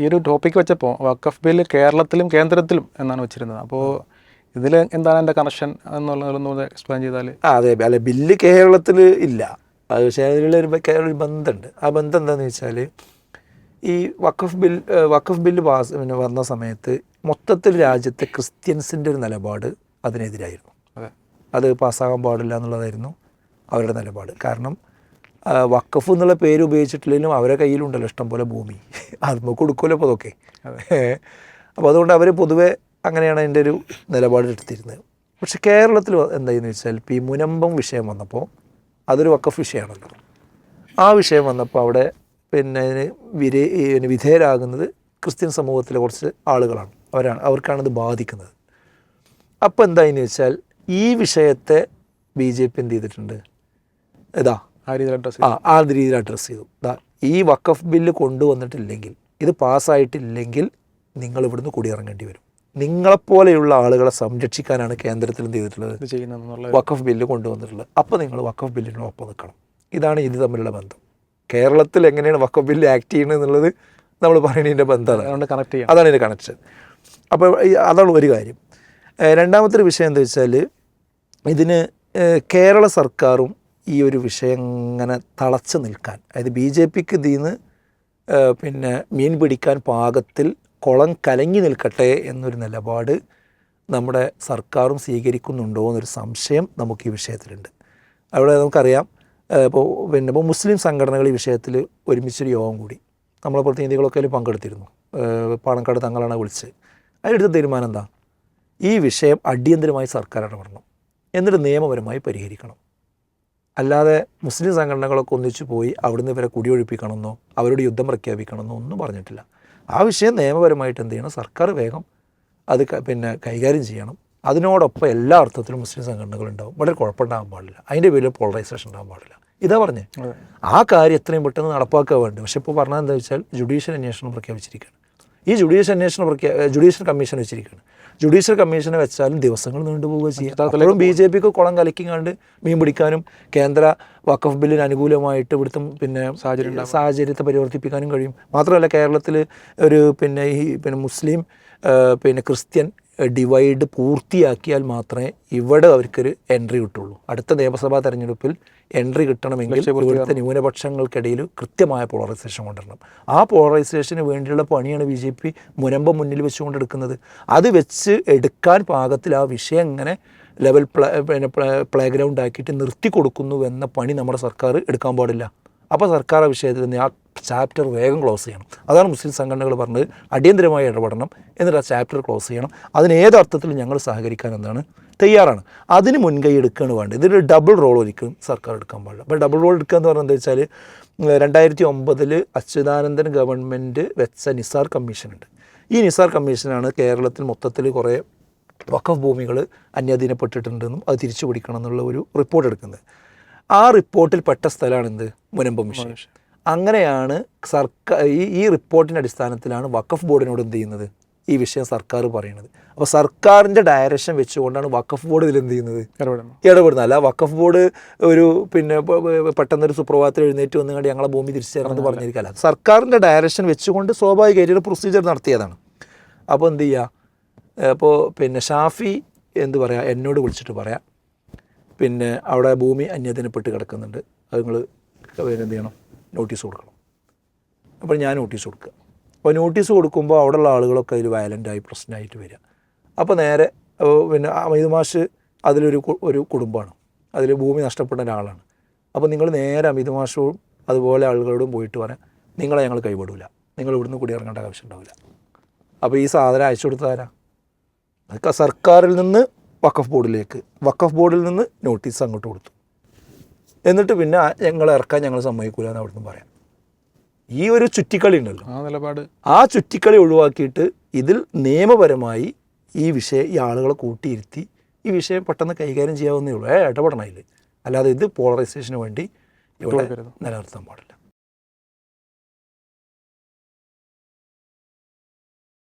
ഈ ഒരു ടോപ്പിക്ക് വെച്ചപ്പോൾ വക്കഫ് ബില്ല് കേരളത്തിലും കേന്ദ്രത്തിലും എന്നാണ് വെച്ചിരുന്നത്. അപ്പോൾ ഇതിൽ എന്താണ് എന്റെ കണക്ഷൻ എന്നുള്ളതൊന്ന് എക്സ്പ്ലെയിൻ ചെയ്താൽ ആ അതെ അല്ല ബില്ല് കേരളത്തിൽ ഇല്ല. അത് പക്ഷേ അതിലുള്ള ഒരു കേരള ഒരു ബന്ധമുണ്ട് ആ ബന്ധം എന്താണെന്ന് വെച്ചാൽ ഈ Waqf bill Waqf Waqf bill pass പിന്നെ വന്ന സമയത്ത് മൊത്തത്തിൽ രാജ്യത്തെ ക്രിസ്ത്യൻസിന്റെ ഒരു നിലപാട് അതിനെതിരായിരുന്നു. അതെ. അത് പാസ്സാകാൻ പാടില്ല എന്നുള്ളതായിരുന്നു അവരുടെ നിലപാട്. കാരണം വഖഫ് എന്നുള്ള പേര് ഉപയോഗിച്ചിട്ടില്ലെങ്കിലും അവരെ കയ്യിലുണ്ടല്ലോ ഇഷ്ടംപോലെ ഭൂമി. അത് നമുക്ക് കൊടുക്കുമല്ലോ അപ്പോൾ അതൊക്കെ. അപ്പോൾ അതുകൊണ്ട് അവർ പൊതുവെ അങ്ങനെയാണ് അതിന്റെ ഒരു നിലപാടെടുത്തിരുന്നത് പക്ഷെ കേരളത്തിൽ എന്തായെന്ന് വെച്ചാൽ ഈ മുനമ്പം വിഷയം വന്നപ്പോൾ അതൊരു വക്കഫ് വിഷയമാണല്ലോ. ആ വിഷയം വന്നപ്പോൾ അവിടെ പിന്നെ അതിന് വിരേ വിധേയരാകുന്നത് ക്രിസ്ത്യൻ സമൂഹത്തിലെ കുറച്ച് ആളുകളാണ്. അവരാണ് അവർക്കാണിത് ബാധിക്കുന്നത്. അപ്പോൾ എന്തായെന്ന് വെച്ചാൽ ഈ വിഷയത്തെ ബി ജെ പി എന്ത് ചെയ്തിട്ടുണ്ട്? ഇതാ ആ രീതിയിൽ അഡ്രസ് ആ ആ രീതിയിൽ അഡ്രസ്സ് ചെയ്തു. ഈ വക്കഫ് ബില്ല് കൊണ്ടുവന്നിട്ടില്ലെങ്കിൽ ഇത് പാസ്സായിട്ടില്ലെങ്കിൽ നിങ്ങൾ ഇവിടുന്ന് കുടിയിറങ്ങേണ്ടി വരും. നിങ്ങളെപ്പോലെയുള്ള ആളുകളെ സംരക്ഷിക്കാനാണ് കേന്ദ്രത്തിൽ എന്ത് ചെയ്തിട്ടുള്ളത്? വക്കഫ് ബില്ല് കൊണ്ടുവന്നിട്ടുള്ളത്. അപ്പോൾ നിങ്ങൾ വക്കഫ് ബില്ലിന് ഒപ്പം നിൽക്കണം. ഇതാണ് ഇത് തമ്മിലുള്ള ബന്ധം. കേരളത്തിൽ എങ്ങനെയാണ് വക്കഫ് ബില്ല് ആക്ട് ചെയ്യുന്നത് എന്നുള്ളത് നമ്മൾ പറയുന്നതിന്റെ ബന്ധമാണ്. അതുകൊണ്ട് കണക്ട് ചെയ്യുക അതാണ് ഇതിന്റെ കണക്ഷൻ അപ്പോൾ അതാണ് ഒരു കാര്യം. രണ്ടാമത്തെ ഒരു വിഷയം എന്താ വെച്ചാൽ ഇതിന് കേരള സർക്കാരും ഈ ഒരു വിഷയം ഇങ്ങനെ തളച്ച് നിൽക്കാൻ. അതായത് ബി ജെ പിക്ക് ഇതിന്ന് പിന്നെ മീൻ പിടിക്കാൻ പാകത്തിൽ കുളം കലങ്ങി നിൽക്കട്ടെ എന്നൊരു നിലപാട് നമ്മുടെ സർക്കാരും സ്വീകരിക്കുന്നുണ്ടോ എന്നൊരു സംശയം നമുക്ക് ഈ വിഷയത്തിലുണ്ട്. അവിടെ നമുക്കറിയാം ഇപ്പോൾ പിന്നെ ഇപ്പോൾ മുസ്ലിം സംഘടനകൾ ഈ വിഷയത്തിൽ ഒരുമിച്ചൊരു യോഗം കൂടി. നമ്മളെ പ്രതിനിധികളൊക്കെ അതിൽ പങ്കെടുത്തിരുന്നു. പാണക്കാട് തങ്ങളാണ് വിളിച്ചത് അതിലെടുത്ത തീരുമാനം എന്താ? ഈ വിഷയം അടിയന്തരമായി സർക്കാർ ഇടപെടണം. എന്നിട്ട് നിയമപരമായി പരിഹരിക്കണം. അല്ലാതെ മുസ്ലിം സംഘടനകളൊക്കെ ഒന്നിച്ചു പോയി അവിടുന്ന് ഇവരെ കുടിയൊഴിപ്പിക്കണമെന്നോ അവരോട് യുദ്ധം പ്രഖ്യാപിക്കണമെന്നോ ഒന്നും പറഞ്ഞിട്ടില്ല. ആ വിഷയം നിയമപരമായിട്ട് എന്ത് ചെയ്യണം? സർക്കാർ വേഗം അത് പിന്നെ കൈകാര്യം ചെയ്യണം. അതിനോടൊപ്പം എല്ലാ അർത്ഥത്തിലും മുസ്ലിം സംഘടനകളുണ്ടാവും. വളരെ കുഴപ്പമുണ്ടാകാൻ പാടില്ല. അതിന്റെ പേരിൽ പോളറൈസേഷൻ ഉണ്ടാകാൻ പാടില്ല. ഇതാ പറഞ്ഞേ. ആ കാര്യം എത്രയും പെട്ടെന്ന് നടപ്പാക്കുക വേണ്ടി. പക്ഷെ ഇപ്പോൾ പറഞ്ഞാൽ എന്താ വെച്ചാൽ ജുഡീഷ്യൽ അന്വേഷണം പ്രഖ്യാപിച്ചിരിക്കുകയാണ്. ഈ ജുഡീഷ്യൽ അന്വേഷണ പ്രഖ്യാ ജുഡീഷ്യൽ കമ്മീഷൻ വെച്ചിരിക്കുകയാണ്. ജുഡീഷ്യൽ കമ്മീഷനെ വെച്ചാലും ദിവസങ്ങൾ നീണ്ടുപോവുക ചെയ്യും. അപ്പോഴും ബി ജെ പിക്ക് കുളം കലക്കിങ്ങാണ്ട് മീൻ പിടിക്കാനും കേന്ദ്ര വഖഫ് ബില്ലിന് അനുകൂലമായിട്ട് ഇവിടുത്തെ പിന്നെ സാഹചര്യം സാഹചര്യത്തെ പരിവർത്തിപ്പിക്കാനും കഴിയും. മാത്രമല്ല കേരളത്തിൽ ഒരു പിന്നെ ഈ പിന്നെ മുസ്ലിം പിന്നെ ക്രിസ്ത്യൻ ഡിവൈഡ് പൂർത്തിയാക്കിയാൽ മാത്രമേ ഇവിടെ അവർക്കൊരു എൻട്രി കിട്ടുള്ളൂ. അടുത്ത നിയമസഭാ തെരഞ്ഞെടുപ്പിൽ എൻട്രി കിട്ടണമെങ്കിൽ ഇവിടുത്തെ ന്യൂനപക്ഷങ്ങൾക്കിടയിൽ കൃത്യമായ പോളറൈസേഷൻ കൊണ്ടുവരണം. ആ പോളറൈസേഷന് വേണ്ടിയുള്ള പണിയാണ് ബി ജെ പി മുനമ്പ മുന്നിൽ വെച്ചുകൊണ്ടെടുക്കുന്നത്. അത് വെച്ച് എടുക്കാൻ പാകത്തിൽ ആ വിഷയം എങ്ങനെ ലെവൽ പ്ലേ പിന്നെ പ്ലേ ഗ്രൗണ്ട് ആക്കിയിട്ട് നിർത്തി കൊടുക്കുന്നു എന്ന പണി നമ്മുടെ സർക്കാർ എടുക്കാൻ പാടില്ല. അപ്പോൾ സർക്കാർ ആ വിഷയത്തിൽ നിന്ന് ആ ചാപ്റ്റർ വേഗം ക്ലോസ് ചെയ്യണം. അതാണ് മുസ്ലിം സംഘടനകൾ പറഞ്ഞത്. അടിയന്തരമായി ഇടപെടണം എന്നിട്ട് ആ ചാപ്റ്റർ ക്ലോസ് ചെയ്യണം. അതിന് ഏത് അർത്ഥത്തിൽ ഞങ്ങൾ സഹകരിക്കാൻ എന്താണ് തയ്യാറാണ്. അതിന് മുൻകൈ എടുക്കുകയാണ് വേണ്ടത്. ഇതൊരു ഡബിൾ റോൾ ഒരിക്കലും സർക്കാർ എടുക്കാൻ പാടില്ല. അപ്പോൾ ഡബിൾ റോൾ എടുക്കുക എന്ന് പറഞ്ഞാൽ എന്താ വെച്ചാൽ രണ്ടായിരത്തി ഒമ്പതിൽ അച്യുതാനന്ദൻ ഗവൺമെന്റ് വെച്ച നിസാർ കമ്മീഷനുണ്ട് ഈ നിസാർ കമ്മീഷനാണ് കേരളത്തിൽ മൊത്തത്തിൽ കുറേ വഖഫ് ഭൂമികൾ അന്യാധീനപ്പെട്ടിട്ടുണ്ടെന്നും അത് തിരിച്ചു പിടിക്കണം എന്നുള്ള ഒരു റിപ്പോർട്ട് എടുക്കുന്നത്. ആ റിപ്പോർട്ടിൽ പെട്ട സ്ഥലമാണ് എന്ത് മുനമ്പം വിഷയം അങ്ങനെയാണ് സർക്കാർ ഈ ഈ റിപ്പോർട്ടിന്റെ അടിസ്ഥാനത്തിലാണ് വഖഫ് ബോർഡിനോട് എന്ത് ചെയ്യുന്നത്? ഈ വിഷയം സർക്കാർ പറയുന്നത് അപ്പോൾ സർക്കാരിന്റെ ഡയറക്ഷൻ വെച്ചുകൊണ്ടാണ് വഖഫ് ബോർഡ് ഇതിൽ എന്ത് ചെയ്യുന്നത്? ഇടപെടുന്നത്. അല്ല വഖഫ് ബോർഡ് ഒരു പിന്നെ പെട്ടെന്നൊരു സുപ്രഭാതത്തിൽ എഴുന്നേറ്റ് വന്നു കണ്ട് ഞങ്ങളെ ഭൂമി തിരിച്ചു തരണം എന്ന് പറഞ്ഞിരിക്കല്ല സർക്കാരിന്റെ ഡയറക്ഷൻ വെച്ചുകൊണ്ട് സ്വാഭാവികമായിട്ട് ഒരു പ്രൊസീജിയർ നടത്തിയതാണ്. അപ്പോൾ എന്ത് ചെയ്യുക അപ്പോൾ പിന്നെ ഷാഫി എന്ത് പറയുക എന്നോട് വിളിച്ചിട്ട് പറയാം. പിന്നെ അവിടെ ഭൂമി അന്യതിനപ്പെട്ട് കിടക്കുന്നുണ്ട്. അത് നിങ്ങൾ എന്ത് ചെയ്യണം? നോട്ടീസ് കൊടുക്കണം. അപ്പോൾ ഞാൻ നോട്ടീസ് കൊടുക്കുക. അപ്പോൾ നോട്ടീസ് കൊടുക്കുമ്പോൾ അവിടെയുള്ള ആളുകളൊക്കെ അതിൽ വയലന്റായി പ്രശ്നമായിട്ട് വരിക. അപ്പോൾ നേരെ പിന്നെ അമിത് മാഷ് അതിലൊരു ഒരു കുടുംബമാണ്. അതിൽ ഭൂമി നഷ്ടപ്പെട്ട ഒരാളാണ്. അപ്പോൾ നിങ്ങൾ നേരെ അമിത് മാഷവും അതുപോലെ ആളുകളോടും പോയിട്ട് പറയാം നിങ്ങളെ ഞങ്ങൾ കൈവിടില്ല നിങ്ങൾ ഇവിടുന്ന് കുടിയിറങ്ങേണ്ട ആവശ്യം ഉണ്ടാവില്ല. അപ്പോൾ ഈ സാധനം അയച്ചു കൊടുത്താരാ അതൊക്കെ സർക്കാരിൽ നിന്ന് വഖഫ് ബോർഡിലേക്ക് വഖഫ് ബോർഡിൽ നിന്ന് നോട്ടീസ് അങ്ങോട്ട് കൊടുത്തു. എന്നിട്ട് പിന്നെ ഞങ്ങൾ ഇറക്കാൻ ഞങ്ങൾ സമ്മതിക്കൂല എന്ന് അവിടുന്ന് പറയാം. ഈ ഒരു ചുറ്റിക്കളി ഉണ്ടല്ലോ. ആ നിലപാട്. ആ ചുറ്റിക്കളി ഒഴിവാക്കിയിട്ട് ഇതിൽ നിയമപരമായി ഈ വിഷയം ഈ ആളുകളെ കൂട്ടിയിരുത്തി ഈ വിഷയം പെട്ടെന്ന് കൈകാര്യം ചെയ്യാവുന്നേ ഉള്ളൂ. ഏ ഇടപെടണം അല്ലാതെ ഇത് പോളറൈസേഷന് വേണ്ടി ഇവിടെ നിലനിർത്താൻ പാടില്ല.